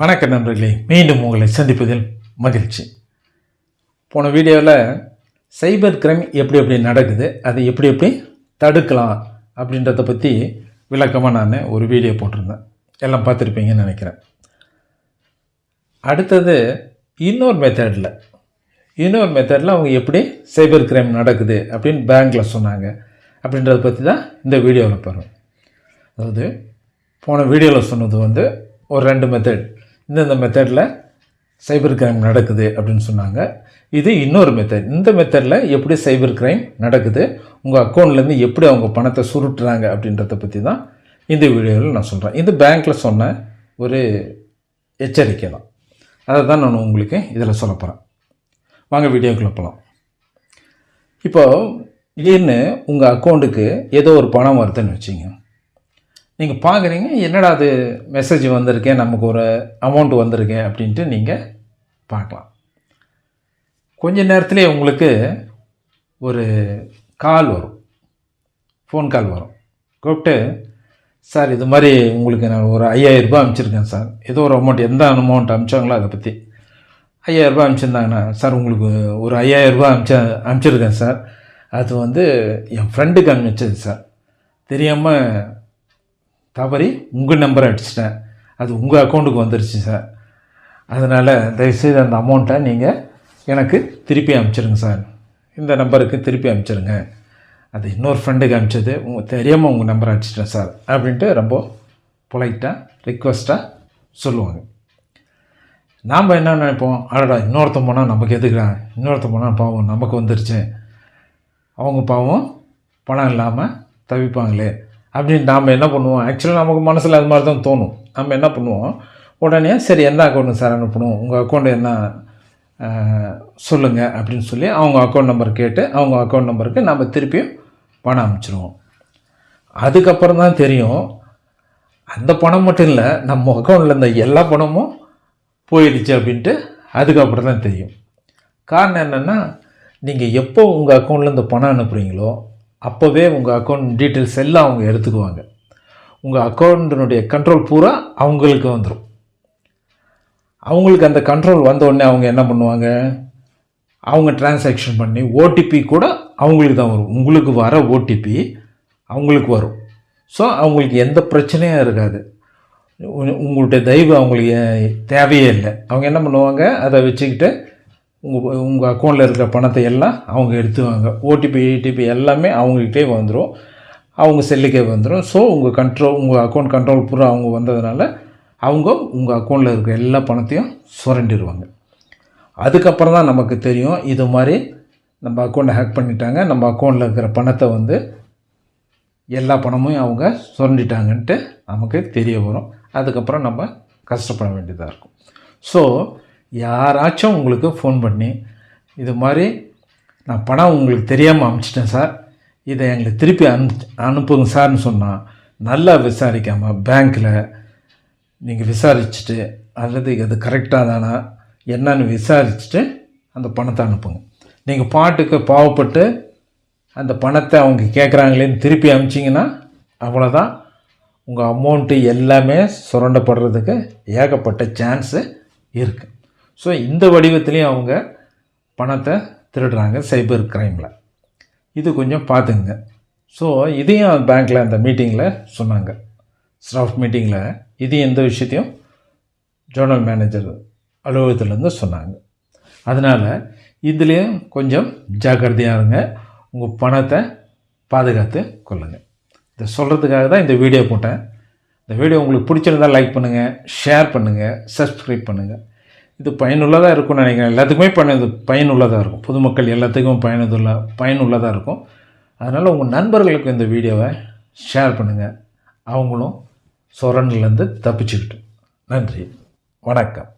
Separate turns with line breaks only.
வணக்க நண்பர்களே மீண்டும் உங்களை சந்திப்பதில் மகிழ்ச்சி. போன வீடியோவில் சைபர் கிரைம் எப்படி எப்படி நடக்குது அதை எப்படி எப்படி தடுக்கலாம் அப்படின்றத பற்றி விளக்கமாக நான் ஒரு வீடியோ போட்டிருந்தேன். எல்லாம் பார்த்துருப்பீங்கன்னு நினைக்கிறேன். அடுத்தது இன்னொரு மெத்தடில் இன்னொரு மெத்தடில் அவங்க எப்படி சைபர் கிரைம் நடக்குது அப்படின்னு பேங்க்கில் சொன்னாங்க. அப்படின்றத பற்றி தான் இந்த வீடியோவில் பாருங்கள் அதாவது போன வீடியோவில் சொன்னது வந்து ஒரு ரெண்டு மெத்தட் இந்தந்த மெத்தடில் சைபர் கிரைம் நடக்குது அப்படின்னு சொன்னாங்க. இது இன்னொரு மெத்தட் இந்த மெத்தடில் எப்படி சைபர் கிரைம் நடக்குது உங்கள் அக்கௌண்ட்லேருந்து எப்படி அவங்க பணத்தை சுருட்டுறாங்க அப்படின்றத பற்றி தான் இந்த வீடியோவில் நான் சொல்கிறேன் இது பேங்க்கில் சொன்ன ஒரு எச்சரிக்கை தான். அதை தான் நான் உங்களுக்கு இதில் சொல்ல போகிறேன் வாங்க வீடியோக்குள்ளே போகலாம் இப்போது திடீர்னு உங்கள் அக்கௌண்ட்டுக்கு ஏதோ ஒரு பணம் வருதுன்னு வச்சுங்க நீங்கள் பார்க்குறீங்க என்னடா அது மெசேஜ் வந்திருக்கேன் நமக்கு ஒரு அமௌண்ட் வந்திருக்கேன் அப்படின்ட்டு நீங்கள் பார்க்கலாம். கொஞ்ச நேரத்திலே உங்களுக்கு ஒரு கால் வரும். ஃபோன் கால் வரும். கூப்பிட்டு சார் இது மாதிரி உங்களுக்கு நான் ஒரு ஐயாயிரரூபா அனுப்பிச்சிருக்கேன் சார். ஏதோ ஒரு அமௌண்ட் எந்த அமௌண்ட் அனுப்பிச்சாங்களோ அதை பற்றி ஐயாயிரரூபா அனுப்பிச்சிருந்தாங்கண்ணா சார் உங்களுக்கு ஒரு ஐயாயிரரூபா அனுப்பிச்சா அனுப்பிச்ச அனுப்பிச்சிருக்கேன் சார். அது வந்து என் ஃப்ரெண்டுக்கு அனுப்பிச்சது சார். தெரியாமல் தவறி உங்கள் நம்பரை அடிச்சிட்டேன். அது உங்கள் அக்கௌண்ட்டுக்கு வந்துருச்சு சார் அதனால் தயவுசெய்து அந்த அமௌண்ட்டை நீங்கள் எனக்கு திருப்பி அனுப்பிச்சிருங்க சார் இந்த நம்பருக்கு திருப்பி அனுப்பிச்சிருங்க அது இன்னொரு ஃப்ரெண்டுக்கு அனுப்பிச்சது உங்கள் தெரியாமல் உங்கள் நம்பரை அடிச்சிட்டேன் சார் அப்படின்ட்டு ரொம்ப பொலைட்டாக ரிக்வஸ்ட்டாக சொல்லுவாங்க. நாம் என்ன நினைப்போம்? அடடா இன்னொருத்தன் போனால் நமக்கு எதுக்குறான் இன்னொருத்தன் போனால் பாவம் நமக்கு வந்துருச்சு. அவங்க பாவம் பணம் இல்லாமல் தவிப்பாங்களே. அப்படின்னு நாம் என்ன பண்ணுவோம்? ஆக்சுவலாக நமக்கு மனசில் அது மாதிரி தான் தோணும். நம்ம என்ன பண்ணுவோம்? உடனே சரி எந்த அக்கௌண்ட்டு சார் அனுப்பணும்? உங்கள் அக்கௌண்ட் என்ன சொல்லுங்கள் அப்படின்னு சொல்லி அவங்க அக்கௌண்ட் நம்பர் கேட்டு அவங்க அக்கௌண்ட் நம்பருக்கு நம்ம திருப்பியும் பணம் அனுப்பிச்சிடுவோம் அதுக்கப்புறம் தான் தெரியும் அந்த பணம் மட்டும் இல்லை நம்ம அக்கௌண்ட்டில் இருந்த எல்லா பணமும் போயிடுச்சு அப்படின்ட்டு அதுக்கப்புறம் தான் தெரியும். காரணம் என்னென்னா நீங்கள் எப்போ உங்கள் அக்கௌண்ட்லேருந்து பணம் அனுப்புகிறீங்களோ அப்போவே உங்கள் அக்கௌண்ட் டீட்டெயில்ஸ் எல்லாம் அவங்க எடுத்துக்குவாங்க. உங்கள் அக்கௌண்ட்டினுடைய கண்ட்ரோல் பூரா அவங்களுக்கு வந்துடும் அவங்களுக்கு அந்த கண்ட்ரோல் வந்த உடனே அவங்க என்ன பண்ணுவாங்க? அவங்க டிரான்சாக்ஷன் பண்ணி ஓடிபி கூட அவங்களுக்கு தான் வரும். உங்களுக்கு வர ஓடிபி அவங்களுக்கு வரும். ஸோ அவங்களுக்கு எந்த பிரச்சனையும் இருக்காது. உங்கள்கிட்ட உங்களுடைய தயவு அவங்களுக்கு தேவையே இல்லை. அவங்க என்ன பண்ணுவாங்க? அதை வச்சுக்கிட்டு உங்கள் உங்கள் அக்கௌண்ட்டில் இருக்கிற பணத்தை எல்லாம் அவங்க எடுத்துவாங்க. ஓடிபி ஏடிபி எல்லாமே அவங்ககிட்டே வந்துடும் அவங்க செல்லுக்கே வந்துடும் ஸோ உங்கள் கண்ட்ரோல் உங்கள் அக்கௌண்ட் கண்ட்ரோல் பூரா அவங்க வந்ததுனால அவங்க உங்கள் அக்கௌண்ட்டில் இருக்கிற எல்லா பணத்தையும் சுரண்டிடுவாங்க அதுக்கப்புறம் தான் நமக்கு தெரியும் இது மாதிரி நம்ம அக்கௌண்ட்டை ஹேக் பண்ணிட்டாங்க. நம்ம அக்கௌண்ட்டில் இருக்கிற பணத்தை வந்து எல்லா பணமும் அவங்க சுரண்டிட்டாங்கன்ட்டு நமக்கு தெரிய வரும். அதுக்கப்புறம் நம்ம கஷ்டப்பட வேண்டியதாக இருக்கும். ஸோ யாராச்சும் உங்களுக்கு ஃபோன் பண்ணி இது மாதிரி நான் பணம் உங்களுக்கு தெரியாமல் அனுப்பிச்சிட்டேன் சார் இதை எங்களுக்கு திருப்பி அனு அனுப்புங்க சார்னு சொன்னால் நல்லா விசாரிக்காமல் பேங்க்கில் நீங்கள் விசாரிச்சுட்டு அல்லது அது கரெக்டாக தானா என்னன்னு விசாரிச்சுட்டு அந்த பணத்தை அனுப்புங்க. நீங்கள் பாட்டுக்கு பாவப்பட்டு அந்த பணத்தை அவங்க கேட்குறாங்களேன்னு திருப்பி அனுப்பிச்சிங்கன்னா அவ்வளோதான் உங்கள் அமௌண்ட்டு எல்லாமே சுரண்டப்படுறதுக்கு ஏகப்பட்ட சான்ஸு இருக்குது ஸோ இந்த வடிவத்துலேயும் அவங்க பணத்தை திருடுறாங்க சைபர் க்ரைமில் இது கொஞ்சம் பார்த்துங்க. ஸோ இதையும் பேங்க்கில் அந்த மீட்டிங்கில் சொன்னாங்க. ஸ்டாஃப் மீட்டிங்கில் இது எந்த விஷயத்தையும் ஜோனல் மேனேஜர் அலுவலகத்துலேருந்து சொன்னாங்க. அதனால் இதுலேயும் கொஞ்சம் ஜாக்கிரதையாக இருங்க. உங்கள் பணத்தை பாதுகாத்து கொள்ளுங்கள் இதை சொல்கிறதுக்காக தான் இந்த வீடியோ போட்டேன். இந்த வீடியோ உங்களுக்கு பிடிச்சிருந்தால் லைக் பண்ணுங்கள் ஷேர் பண்ணுங்கள் சப்ஸ்கிரைப் பண்ணுங்கள் இது பயனுள்ளதாக இருக்கும்னு நினைக்கிறேன். எல்லாத்துக்குமே பயன் பயனுள்ளதாக இருக்கும். பொதுமக்கள் எல்லாத்துக்கும் பயனுள்ள பயனுள்ளதாக இருக்கும். அதனால் உங்கள் நண்பர்களுக்கு இந்த வீடியோவை ஷேர் பண்ணுங்கள் அவங்களும் சொரன்லேருந்து தப்பிச்சுக்கிட்டு. நன்றி. வணக்கம்.